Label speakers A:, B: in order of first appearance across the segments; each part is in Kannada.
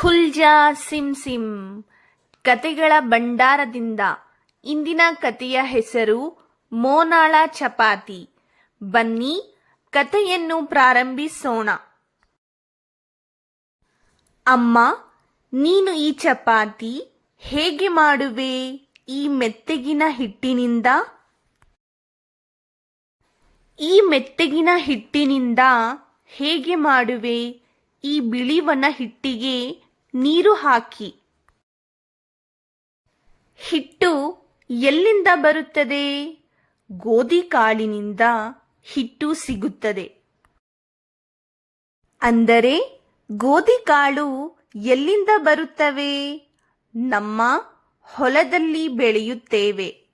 A: ಖುಲ್ಜಾ ಸಿಮ್ ಸಿಮ್ ಕತೆಗಳ ಭಂಡಾರದಿಂದ ಇಂದಿನ ಕತೆಯ ಹೆಸರು ಮೋನಾಳ ಚಪಾತಿ. ಬನ್ನಿ ಕತೆಯನ್ನು ಪ್ರಾರಂಭಿಸೋಣ. ಅಮ್ಮ, ನೀನು ಈ ಚಪಾತಿ ಹೇಗೆ ಮಾಡುವೆ ಈ ಮೆತ್ತಗಿನ ಹಿಟ್ಟಿನಿಂದ? ಈ ಮೆತ್ತಗಿನ ಹಿಟ್ಟಿನಿಂದ ಹೇಗೆ ಮಾಡುವೆ? ಈ ಬಿಳಿವನ ಹಿಟ್ಟಿಗೆ ನೀರು ಹಾಕಿ. ಹಿಟ್ಟು ಎಲ್ಲಿಂದ ಬರುತ್ತದೆ? ಗೋಧಿ ಕಾಳಿನಿಂದ ಹಿಟ್ಟು ಸಿಗುತ್ತದೆ. ಅಂದರೆ ಗೋಧಿ ಕಾಳು ಎಲ್ಲಿಂದ ಬರುತ್ತವೆ? ನಮ್ಮ ಹೊಲದಲ್ಲಿ ಬೆಳೆಯುತ್ತೇವೆ.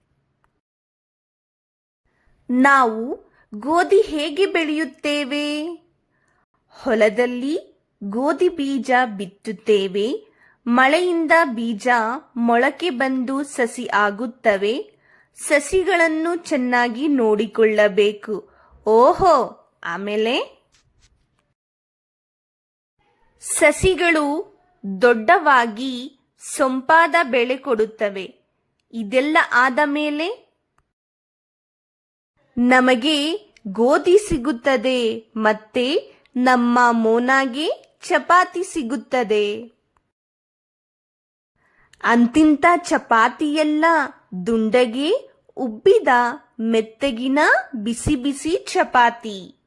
A: ನಾವು ಗೋಧಿ ಹೇಗೆ ಬೆಳೆಯುತ್ತೇವೆ? ಹೊಲದಲ್ಲಿ ಗೋಧಿ ಬೀಜ ಬಿತ್ತುತ್ತೇವೆ, ಮಳೆಯಿಂದ ಬೀಜ ಮೊಳಕೆ ಬಂದು ಸಸಿ ಆಗುತ್ತವೆ, ಸಸಿಗಳನ್ನು ಚೆನ್ನಾಗಿ ನೋಡಿಕೊಳ್ಳಬೇಕು. ಓಹೋ, ಆಮೇಲೆ? ಸಸಿಗಳು ದೊಡ್ಡವಾಗಿ ಸೊಂಪಾದ ಬೆಳೆ ಕೊಡುತ್ತವೆ. ಇದೆಲ್ಲ ಆದ ಮೇಲೆ? ನಮಗೆ ಗೋಧಿ ಸಿಗುತ್ತದೆ, ಮತ್ತೆ ನಮ್ಮ ಮೋನಾಗೆ ಚಪಾತಿ ಸಿಗುತ್ತದೆ. ಅಂತಿಂತ ಚಪಾತಿಯೆಲ್ಲ ದುಂಡಗೆ ಉಬ್ಬಿದ ಮೆತ್ತಗಿನ ಬಿಸಿ ಬಿಸಿ ಚಪಾತಿ.